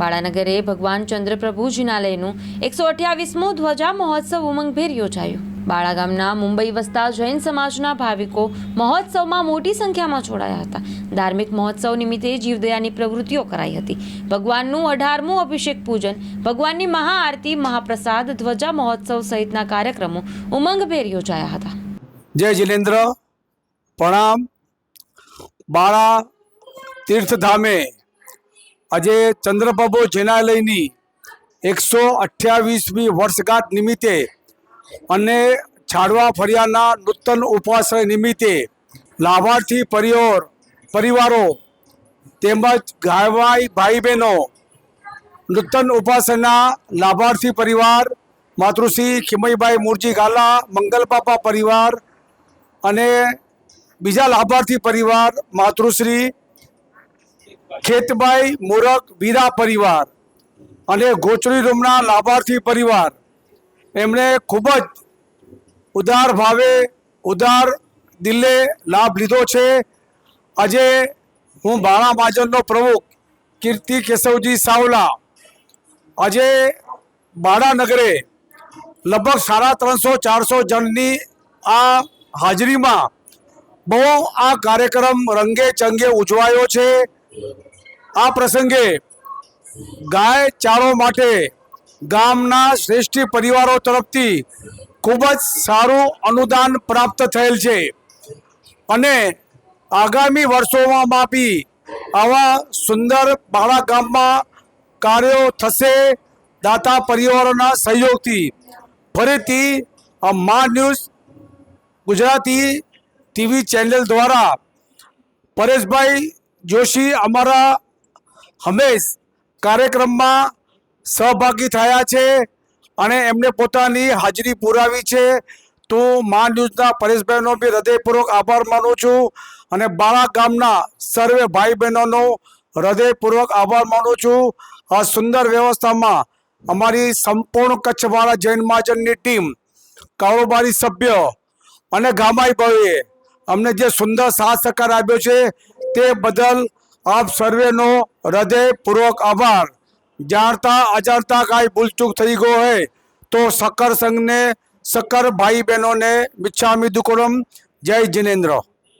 બાળાનગરે ભગવાન ચંદ્રપ્રભુ જિનાલયનું એકસો અઠ્યાવીસમો ધ્વજા મહોત્સવ ઉમંગભેર યોજાયો. બાળા ગામના મુંબઈ વસતા જૈન સમાજના ભાવિકો મહોત્સવમાં મોટી સંખ્યામાં જોડાયા હતા. ધાર્મિક મહોત્સવ નિમિત્તે જીવદયાની પ્રવૃત્તિઓ કરાઈ હતી. ભગવાનનું અઢારમું અભિષેક પૂજન, ભગવાનની મહાઆરતી, મહાપ્રસાદ, ધ્વજા મહોત્સવ સહિતના કાર્યક્રમો ઉમંગભેર યોજાયા હતા. જય જિનેન્દ્ર પ્રણામ. બાળા તીર્થધામે. આજે ચંદ્રબાબુ જેનાલયની એકસો અઠ્યાવીસમી વર્ષગાંઠ નિમિત્તે અને છાડવા ફરિયાના નૂતન ઉપાશ્રય નિમિત્તે લાભાર્થી પરિવાર પરિવારો તેમજ ગાયવાઈ ભાઈ બહેનો નૂતન ઉપાસના લાભાર્થી પરિવાર, માતૃશ્રી ખીમઈભાઈ મુરજી ગાલા મંગલપાપા પરિવાર અને બીજા લાભાર્થી પરિવાર, માતૃશ્રી ખેતભાઈ મુરક વીરા પરિવાર અને ગોચરી રૂમના લાભાર્થી પરિવાર. એમણે ખૂબ જ ઉદાર ભાવે, ઉદાર દિલે લાભ લીધો છે. આજે હું બાળા મહાજનનો પ્રમુખ કીર્તિ કેશવજી સાવલા. આજે બાળાનગરે લગભગ સાડા ત્રણસો, ચારસો જણની આ હાજરીમાં બહુ આ કાર્યક્રમ રંગે ચંગે ઉજવાયો છે. આ પ્રસંગે ગાય ચારો માટે ગામના શ્રેષ્ઠી પરિવારો તરફથી ખૂબ જ સારું અનુદાન પ્રાપ્ત થયેલ છે. અને આગામી વર્ષોમાં બી આવા સુંદર બાળા ગામમાં કાર્યો થશે. દાતા પરિવારોના સહયોગથી ફરીથી મા ન્યૂઝ ગુજરાતી ટીવી ચેનલ દ્વારા પરેશભાઈ જોશી અમારા હંમેશ કાર્યક્રમમાં સહભાગી થયા છે અને એમને પોતાની હાજરી પુરાવી છે. તો મા ન્યૂઝના પરેશભાઈનો બી હૃદયપૂર્વક આભાર માનું છું અને બાળા ગામના સર્વે ભાઈ બહેનોનો હૃદયપૂર્વક આભાર માનું છું. આ સુંદર વ્યવસ્થામાં અમારી સંપૂર્ણ કચ્છવાળા જૈન મહાજનની ટીમ કારોબારી સભ્ય અને ગામાઈ ભાઈએ અમને જે સુંદર સાથ સહકાર આપ્યો છે, તે બદલ આપ સર્વેનો હૃદયપૂર્વક આભાર. જાણતા અજાણતા કાંઈ ભૂલચૂક થઈ ગયો હોય, તો સક્કર સંઘને, સક્કર ભાઈ બહેનોને મિચ્છામી દુકડમ. જય જિનેન્દ્ર.